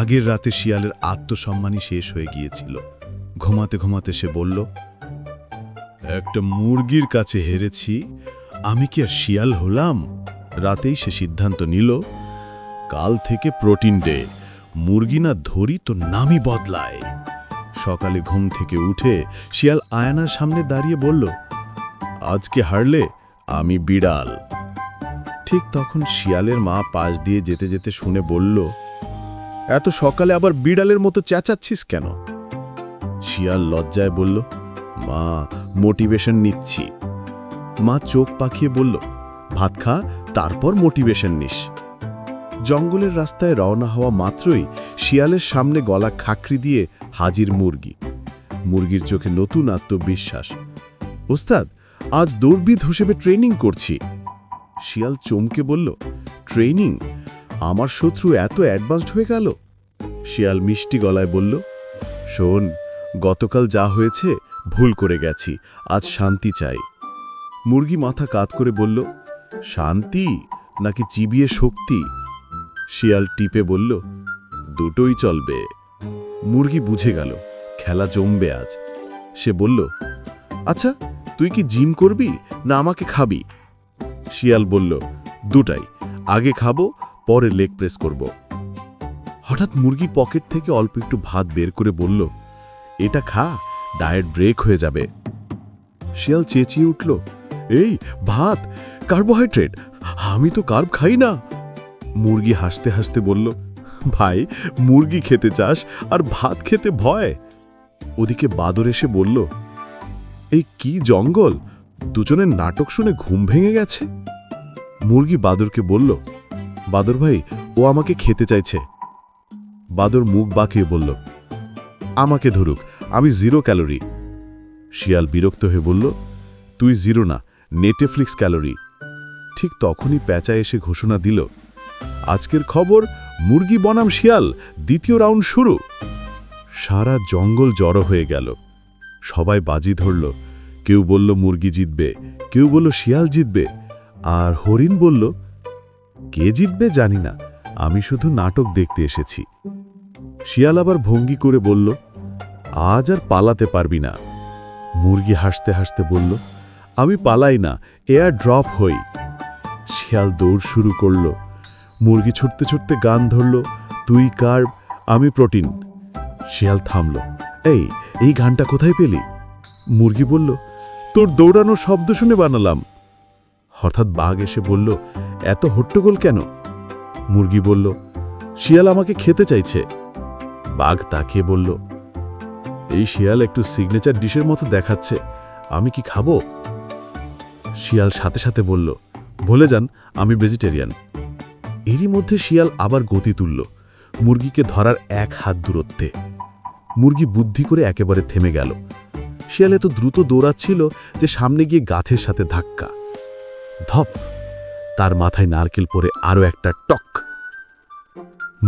আগের রাতে শিয়ালের আত্মসম্মানই শেষ হয়ে গিয়েছিল। ঘুমাতে ঘুমাতে সে বলল, একটা মুরগির কাছে হেরেছি, আমি কি আর শিয়াল হলাম? রাতেই সে সিদ্ধান্ত নিল, কাল থেকে প্রোটিন ডে, মুরগি না ধরি তো নামই বদলায়। সকালে ঘুম থেকে উঠে শিয়াল আয়নার সামনে দাঁড়িয়ে বলল, আজকে হারলে আমি বিড়াল। ঠিক তখন শিয়ালের মা পাশ দিয়ে যেতে যেতে শুনে বলল এত সকালে আবার বিড়ালের মতো চেঁচাচ্ছিস কেন? শিয়াল লজ্জায় বলল, মা মোটিভেশন নিচ্ছি। মা চোখ পাখিয়ে বলল, ভাত খা, তারপর মোটিভেশন নিস। জঙ্গলের রাস্তায় রওনা হওয়া মাত্রই শিয়ালের সামনে গলা খাকরি দিয়ে হাজির মুরগি। মুরগির চোখে নতুন আত্মবিশ্বাস। ওস্তাদ, আজ দৌড়বিদ হিসেবে ট্রেনিং করছি। শিয়াল চমকে বলল ট্রেনিং আমার শত্রু এত অ্যাডভান্সড হয়ে গেল? শিয়াল মিষ্টি গলায় বলল, শোন, গতকাল যা হয়েছে, ভুল করে গেছি, আজ শান্তি চাই। মুরগি মাথা কাত করে বলল, শান্তি? নাকি চিবিয়ে শক্তি? শিয়াল টিপে বলল, দুটোই চলবে। মুরগি বুঝে গেল, খেলা জমবে আজ। সে বলল আচ্ছা তুই কি জিম করবি, না আমাকে খাবি? শিয়াল বলল, দুটাই, আগে খাব পরে লেগ প্রেস করব। হঠাৎ মুরগি পকেট থেকে অল্প একটু ভাত বের করে বলল, এটা খা, ডায়েট ব্রেক হয়ে যাবে। শিয়াল চেঁচিয়ে উঠল, এই, ভাত, কার্বোহাইড্রেট, আমি তো কার্ব খাই না। মুরগি হাসতে হাসতে বলল, ভাই, মুরগি খেতে চাস আর ভাত খেতে ভয়। ওদিকে বাদর এসে বলল, এই কি জঙ্গল? দুজনের নাটক শুনে ঘুম ভেঙে গেছে? মুরগি বাদরকে বলল বাদর ভাই, ও আমাকে খেতে চাইছে। বাদর মুখ বাঁকিয়ে বলল, আমাকে ধরুক, আমি জিরো ক্যালোরি শিয়াল বিরক্ত হয়ে বলল, তুই জিরো না নেটেফ্লিক্স ক্যালোরি ঠিক তখনই প্যাঁচা এসে ঘোষণা দিল, আজকের খবর, মুরগি বনাম শিয়াল, দ্বিতীয় রাউন্ড শুরু। সারা জঙ্গল জড়ো হয়ে গেল। সবাই বাজি ধরল, কেউ বলল মুরগি জিতবে, কেউ বলল শিয়াল জিতবে, আর হরিণ বলল কে জিতবে জানি না। আমি শুধু নাটক দেখতে এসেছি। শিয়াল আবার ভঙ্গি করে বলল, আজ আর পালাতে পারবি না। মুরগি হাসতে হাসতে বলল, আমি পালাই না এয়ার ড্রপ হই। শিয়াল দৌড় শুরু করল। মুরগি ছুটতে ছুটতে গান ধরল, তুই কার্ব আমি প্রোটিন। শিয়াল থামল, এই এই গানটা কোথায় পেলি? মুরগি বলল, তোর দৌড়ানোর শব্দ শুনে বানালাম। হঠাৎ বাঘ এসে বলল এত হট্টগোল কেন? মুরগি বলল, শিয়াল আমাকে খেতে চাইছে। বাঘ তাকিয়ে বলল, এই শিয়াল একটু সিগনেচার ডিশের মতো দেখাচ্ছে, আমি কি খাব? শিয়াল সাথে সাথে বলল বলে যান, আমি ভেজিটেরিয়ান এরই মধ্যে শিয়াল আবার গতি তুলল, মুরগিকে ধরার এক হাত দূরত্বে। মুরগি বুদ্ধি করে একেবারে থেমে গেল। শিয়াল এত দ্রুত দৌড়াচ্ছিল যে সামনে গিয়ে গাছের সাথে ধাক্কা। ধপ! তার মাথায় নারকেল পরে আরও একটা টক।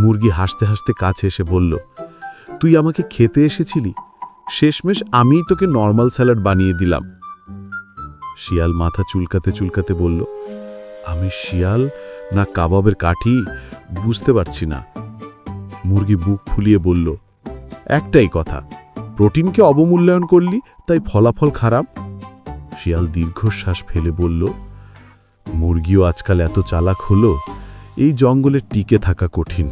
মুরগি হাসতে হাসতে কাছে এসে বলল, তুই আমাকে খেতে এসেছিলি? শেষমেশ আমিই তোকে নর্মাল স্যালাড বানিয়ে দিলাম। শিয়াল মাথা চুলকাতে চুলকাতে বলল, আমি শিয়াল না কাবাবের কাঠি বুঝতে পারছি না। মুরগি বুক ফুলিয়ে বলল, একটাই কথা, প্রোটিনকে অবমূল্যায়ন করলি, তাই ফলাফল খারাপ? শিয়াল দীর্ঘশ্বাস ফেলে বলল মুরগিও আজকাল এত চালাক হলো, এই জঙ্গলে টিকে থাকা কঠিন।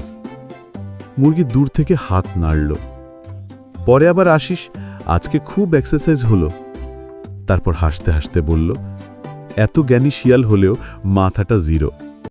মুরগি দূর থেকে হাত নাড়ল। পরে আবার আসিস, আজকে খুব এক্সারসাইজ হলো। তারপর হাসতে হাসতে বলল, এত জ্ঞানী শিয়াল হলেও মাথাটা জিরো